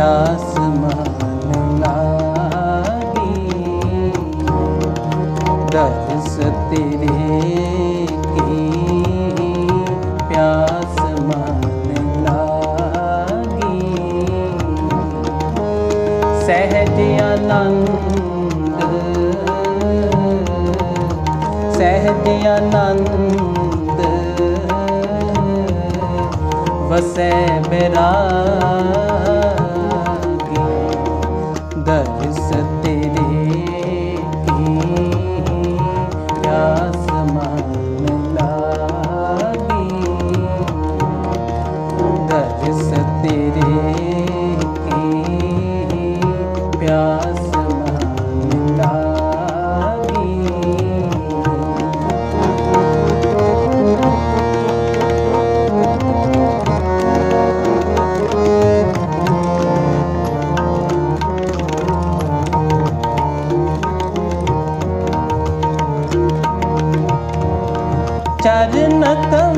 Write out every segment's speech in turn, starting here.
ਪਿਆਸ ਮਨ ਲਾਗੀ ਦਰਸ ਤੇਰੇ ਕੀ ਪਿਆਸ ਮਨ ਲਾਗੀ ਸਹਿਜ ਆਨੰਦ ਸਹਿਜ ਆਨੰਦ ਵਸੈ ਬਿਰਾਗੀ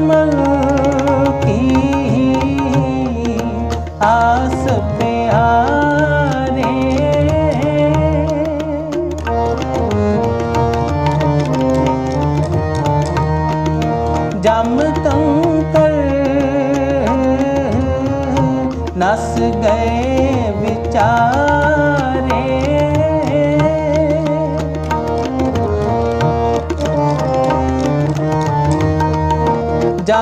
ਕਮਲ ਕੀ ਆਸ ਪਿਆਰੇ ਜਮ ਕੰਕਰ ਨਸ ਗਏ ਵਿਚਾਰੇ।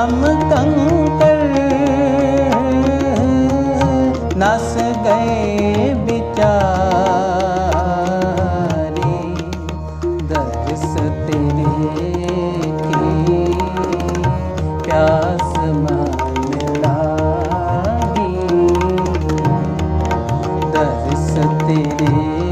ਜਮ ਕੰਕਰ। ਨਸ ਗਏ ਵਿਚਾਰੇ ਦਰਸ ਤੇਰੇ ਕੀ ਪਿਆਸ ਮਨ ਲਾਗੀ। ਦਰਸ ਤੇਰੇ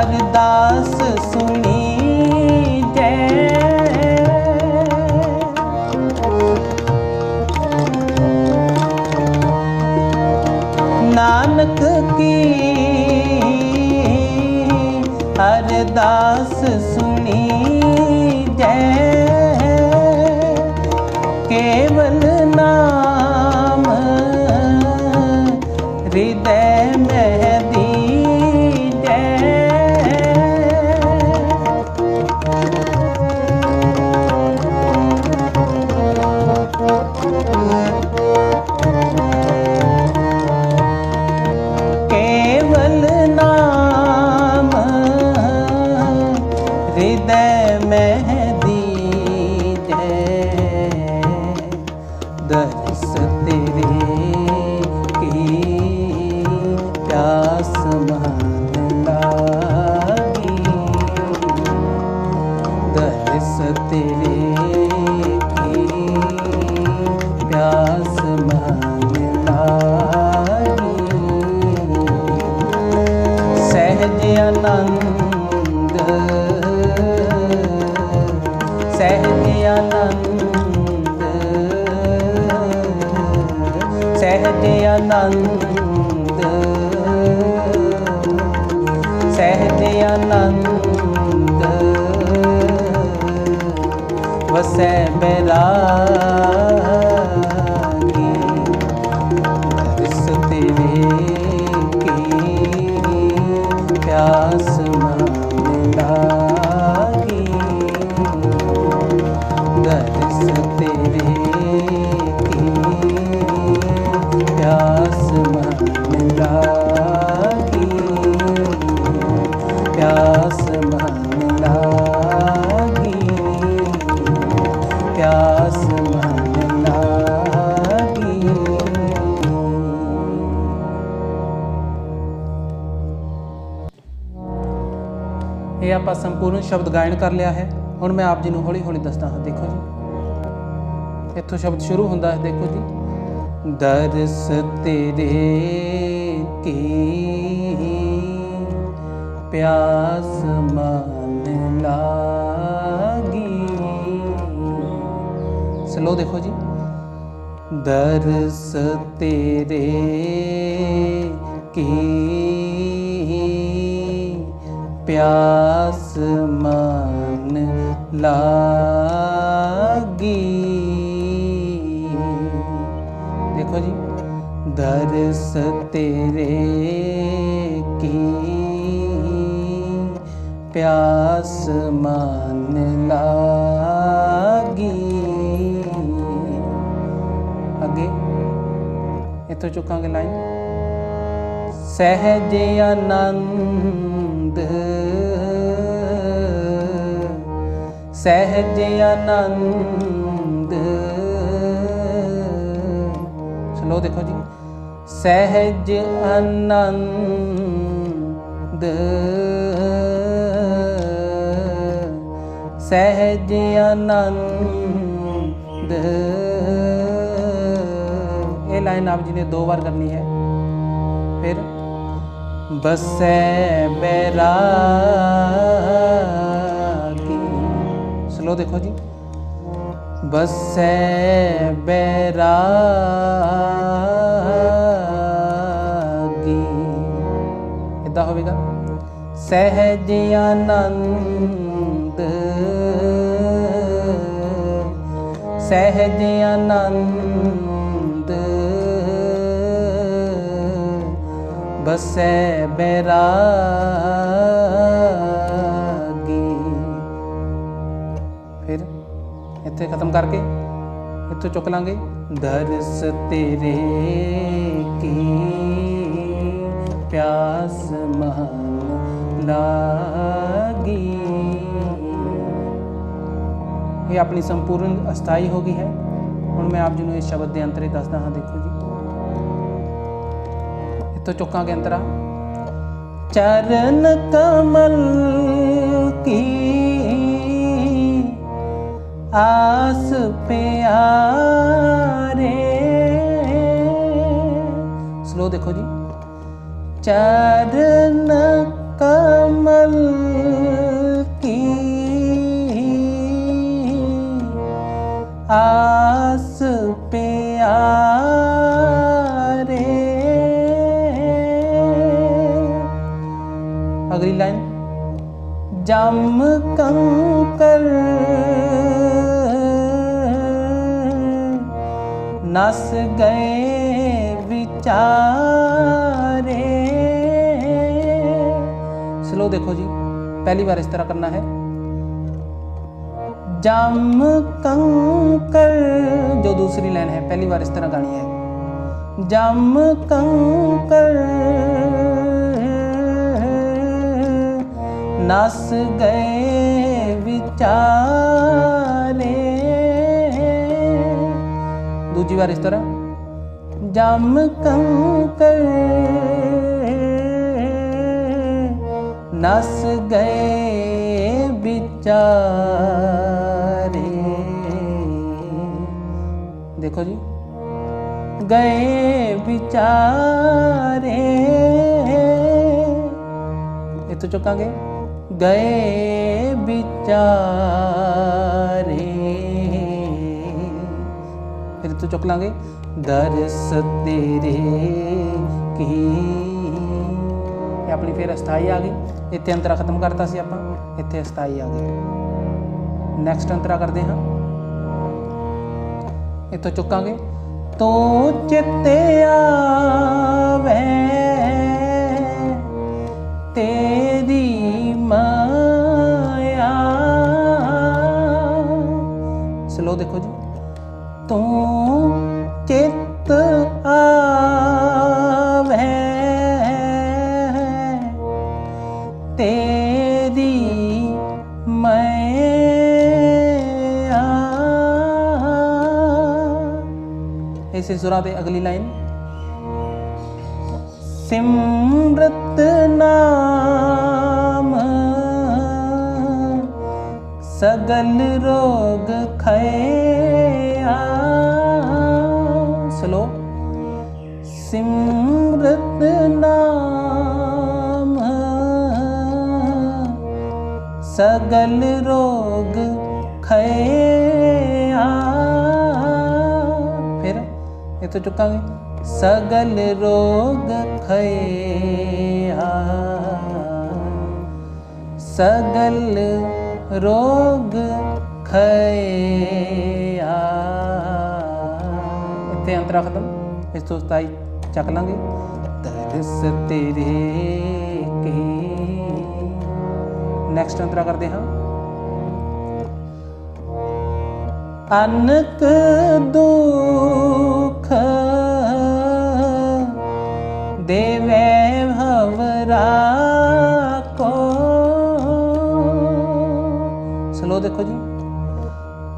ਅਰਦਾਸ ਸੁਣੀ ਜੈ। ਨਾਨਕ ਕੀ ਅਰਦਾਸ ਸੁਣੀ ਆਨੰਦ ਸਹਿਜ ਆਨੰਦ ਸਹਿਜ ਆਨੰਦ। ਵਸੈ ਬੈਰਾਗੀ ਪਿਆਸ ਮਨ ਲਾਗੀ ਇਹ ਆਪਾਂ ਸੰਪੂਰਨ ਸ਼ਬਦ ਗਾਇਨ ਕਰ ਲਿਆ ਹੈ। ਹੁਣ ਮੈਂ ਆਪ ਜੀ ਨੂੰ ਹੌਲੀ ਹੌਲੀ ਦੱਸਦਾ ਹਾਂ। ਦੇਖੋ ਜੀ। ਇੱਥੋਂ ਸ਼ਬਦ ਸ਼ੁਰੂ ਹੁੰਦਾ ਹੈ। ਦੇਖੋ ਜੀ। ਦਰਸ ਤੇਰੇ ਕੀ ਪਿਆਸ ਮਨ ਲਾਗੀ ਸਲੋ ਦੇਖੋ ਜੀ। ਦਰਸ ਤੇਰੇ ਕੀ ਪਿਆਸ ਮਨ ਲਾਗੀ। ਦੇਖੋ ਜੀ, ਦਰਸ ਤੇਰੇ ਕੀ ਪਿਆਸ ਮਨ ਲਾਗੀ ਅੱਗੇ ਇੱਥੋਂ ਚੁੱਕਾਂਗੇ ਲਾਈਨ ਸਹਿਜ ਆਨੰਦ। ਸਹਿਜ ਆਨੰਦ। ਸਲੋ ਦੇਖੋ ਜੀ। ਸਹਿਜ ਆਨੰਦ। ਸਹਿਜ ਆਨੰਦ। ਇਹ ਲਾਈਨ ਆਪ ਜੀ ਨੇ ਦੋ ਵਾਰ ਕਰਨੀ ਹੈ। ਫਿਰ, ਬਸੈ ਬੈਰਾਗੀ ਸਲੋ ਦੇਖੋ ਜੀ। ਬਸੈ ਬੈਰਾਗੀ ਇਦਾਂ ਹੋਵੇਗਾ। ਸਹਿਜ ਆਨੰਦ। ਸਹਿਜ ਬਸੈ ਬੈਰਾਗੀ। ਫਿਰ ਇੱਥੇ ਖਤਮ ਕਰਕੇ ਇੱਥੋਂ ਚੁੱਕ ਲਾਂਗੇ। ਦਰਸ ਤੇਰੇ ਕੀ ਪਿਆਸ ਮਨ ਲਾਗੀ। ਇਹ ਆਪਣੀ ਸੰਪੂਰਨ ਅਸਥਾਈ ਹੋ ਗਈ ਹੈ। ਹੁਣ ਮੈਂ ਆਪ ਜੀ ਨੂੰ ਇਸ ਸ਼ਬਦ ਦੇ ਅੰਤਰੇ ਦੱਸਦਾ ਹਾਂ, ਦੇਖੋ ਜੀ। तो चुका के अंतरा चरण कमल की आस प्यारे स्लो देखो जी चरण कमल की आस प्यारे ਅਗਲੀ ਲਾਈਨ। ਜਮ ਕੰਕਰ ਨਸ ਗਏ ਵਿਚਾਰੇ। ਸਲੋ ਦੇਖੋ ਜੀ, ਪਹਿਲੀ ਵਾਰ ਇਸ ਤਰ੍ਹਾਂ ਕਰਨਾ ਹੈ। ਜਮ ਕੰਕਰ, ਜੋ ਦੂਸਰੀ ਲਾਈਨ ਹੈ, ਪਹਿਲੀ ਵਾਰ ਇਸ ਤਰ੍ਹਾਂ ਗਾਣੀ ਹੈ। ਜਮ ਕੰਕਰ ਨਸ ਗਏ ਵਿਚਾਰੇ ਦੂਜੀ ਵਾਰ ਇਸ ਤਰ੍ਹਾਂ। ਜਮ ਕੰਕਰ। ਨਸ ਗਏ ਵਿਚਾਰੇ ਦੇਖੋ ਜੀ। ਗਏ ਵਿਚਾਰੇ। ਇੱਥੋਂ ਚੁੱਕਾਂਗੇ। ਗਏ ਵਿਚਾਰੇ। ਫਿਰ ਤੋਂ ਚੁੱਕ ਲਾਂਗੇ। ਦਰਸ ਤੇਰੇ ਕੀ? ਇਹ ਆਪਣੀ ਫਿਰ ਅਸਥਾਈ ਆ ਗਈ। ਇੱਥੇ ਅੰਤਰਾ ਖਤਮ ਕਰਤਾ ਸੀ ਆਪਾਂ। ਇੱਥੇ ਅਸਥਾਈ ਆ ਗਈ। ਨੈਕਸਟ ਅੰਤਰਾ ਕਰਦੇ ਹਾਂ। ਇੱਥੋਂ ਚੁੱਕਾਂਗੇ। ਤੂੰ ਚਿੱਤੇ ਆਵੇ। ਤੇ ਸਲੋ ਦੇਖੋ ਜੀ। ਤੂੰ ਚਿੱਤ ਆਵੇ, ਤੇਰੀ ਮਾਇਆ ਇਸੇ ਸੁਰਾ ਤੇ ਅਗਲੀ ਲਾਈਨ। ਸਿਮਰਤ ਨਾਮ ਸਗਲ ਰੋਗ ਖਇਆ ਸਲੋ ਸਿਮਰਤ ਨਾਮ ਸਗਲ ਰੋਗ ਖਇਆ ਫਿਰ ਇੱਥੋਂ ਚੁੱਕਾਂਗੇ। ਸਗਲ ਰੋਗ ਖਇਆ ਸਗਲ ਰੋਗ ਖਇਆ ਇੱਥੇ ਅੰਤਰਾ ਖਤਮ। ਇਸ ਤੋਂ 27 ਚੱਕ ਲਾਂਗੇ। ਤਰਸ ਤੇਰੇ ਕੀ ਨੈਕਸਟ ਅੰਤਰਾ ਕਰਦੇ ਹਾਂ। ਅਨਕ ਦੁਖ ਦੇਵੇ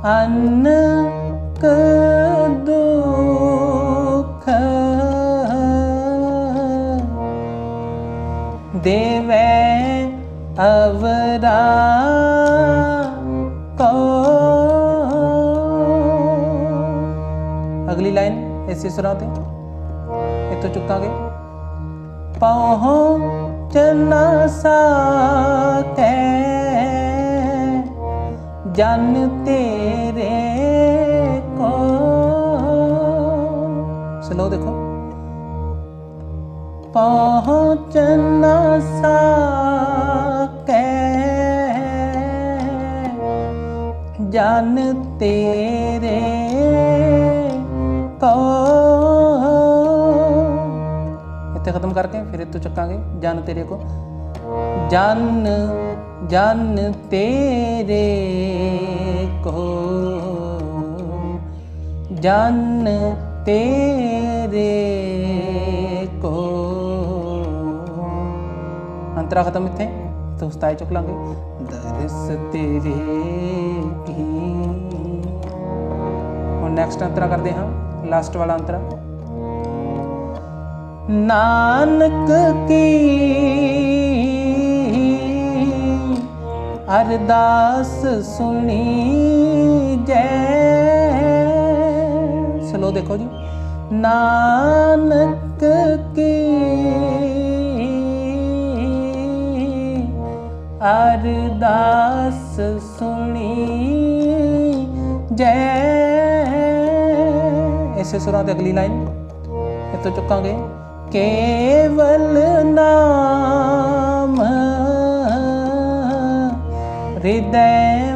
ਅਨਕ ਦੁਖ ਦੇਵੇ ਅਵਰਾ ਕੋ। ਅਗਲੀ ਲਾਈਨ ਇਸੇ ਸੁਰਾਂ ਤੇ ਇੱਥੋਂ ਚੁੱਕਾਂਗੇ। ਪਹੁੰਚ ਨਾ ਸਕੈ ਜਨ ਤੇਰੇ ਸਲੋ ਦੇਖੋ ਪਹੁੰਚ ਨਾ ਸਕੈ ਜਨ ਤੇਰੇ ਕੋ ਇੱਥੇ ਖਤਮ ਕਰਕੇ ਫਿਰ ਇੱਥੋਂ ਚੱਕਾਂਗੇ ਜਨ ਤੇਰੇ ਕੋ ਜਨ ਜਨ ਤੇਰੇ ਕੋ ਜਨ ਤੇਰੇ ਕੋ ਅੰਤਰਾ ਖਤਮ ਇੱਥੇ? ਤੇ ਉਸਤਾਈ ਚੁੱਕ ਲਾਂਗੇ। ਦਰਸ ਤੇਰੇ ਕੀ? ਹੁਣ ਨੈਕਸਟ ਅੰਤਰਾ ਕਰਦੇ ਹਾਂ। ਲਾਸਟ ਵਾਲਾ ਅੰਤਰਾ। ਨਾਨਕ ਕੀ? ਅਰਦਾਸ ਸੁਣੀ ਜੈ। ਸਲੋ ਦੇਖੋ ਜੀ। ਨਾਨਕ ਕੀ ਅਰਦਾਸ ਸੁਣੀ ਜੈ। ਇਸੇ ਸੁਰਾਂ ਤੇ ਅਗਲੀ ਲਾਈਨ ਇੱਥੋਂ ਚੁੱਕਾਂਗੇ। ਕੇਵਲ ਨਾਮ, ਹਿਰਦੈ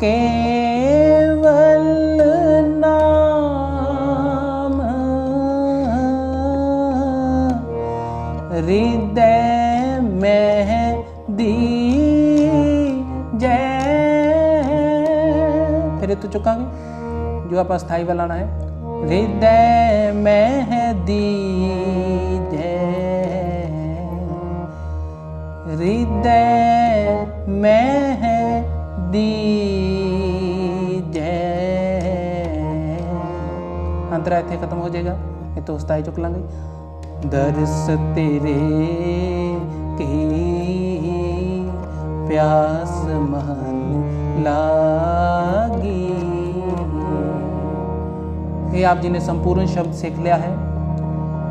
ਕੇਵਲ ਨਾਮ ਹਿਰਦੈ ਮਹਿ ਦੀਜੈ ਫਿਰ ਇਹ ਤੋਂ ਚੁੱਕਾਂਗੇ ਜੋ ਆਪਾਂ ਸਥਾਈ ਵਾਲਾ ਲਾਣਾ ਹੈ ਹਿਰਦੈ ਮਹਿ ਦੀਜੈ ਹਿਰਦੈ ਅੰਤਰਾ ਇੱਥੇ ਖਤਮ ਹੋ ਜਾਏਗਾ, ਇਹ ਤੋਂ ਸਤਾਈ ਚੁੱਕ ਲਾਂਗੇ। ਦਰਸ ਤੇਰੇ ਕੀ ਪਿਆਸ ਮਨ ਲਾਗੀ। ਇਹ ਆਪ ਜੀ ਨੇ ਸੰਪੂਰਨ ਸ਼ਬਦ ਸਿੱਖ ਲਿਆ ਹੈ।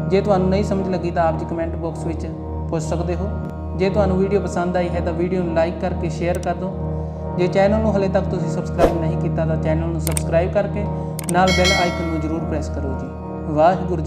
ਜੇ ਤੁਹਾਨੂੰ ਨਹੀਂ ਸਮਝ ਲੱਗੀ ਤਾਂ ਆਪ ਜੀ ਕਮੈਂਟ ਬਾਕਸ ਵਿੱਚ ਪੁੱਛ ਸਕਦੇ ਹੋ। ਜੇ ਤੁਹਾਨੂੰ ਵੀਡੀਓ ਪਸੰਦ ਆਈ ਹੈ ਤਾਂ ਵੀਡੀਓ ਨੂੰ ਲਾਈਕ ਕਰਕੇ ਸ਼ੇਅਰ ਕਰ ਦਿਓ। ਜੇ ਚੈਨਲ ਨੂੰ ਹਲੇ ਤੱਕ ਤੁਸੀਂ ਸਬਸਕ੍ਰਾਈਬ ਨਹੀਂ ਕੀਤਾ ਤਾਂ ਚੈਨਲ ਨੂੰ ਸਬਸਕ੍ਰਾਈਬ ਕਰਕੇ ਨਾਲ ਬੈਲ ਆਈਕਨ ਨੂੰ ਜ਼ਰੂਰ ਪ੍ਰੈਸ ਕਰੋ ਜੀ। ਵਾਹਿਗੁਰੂ ਜੀ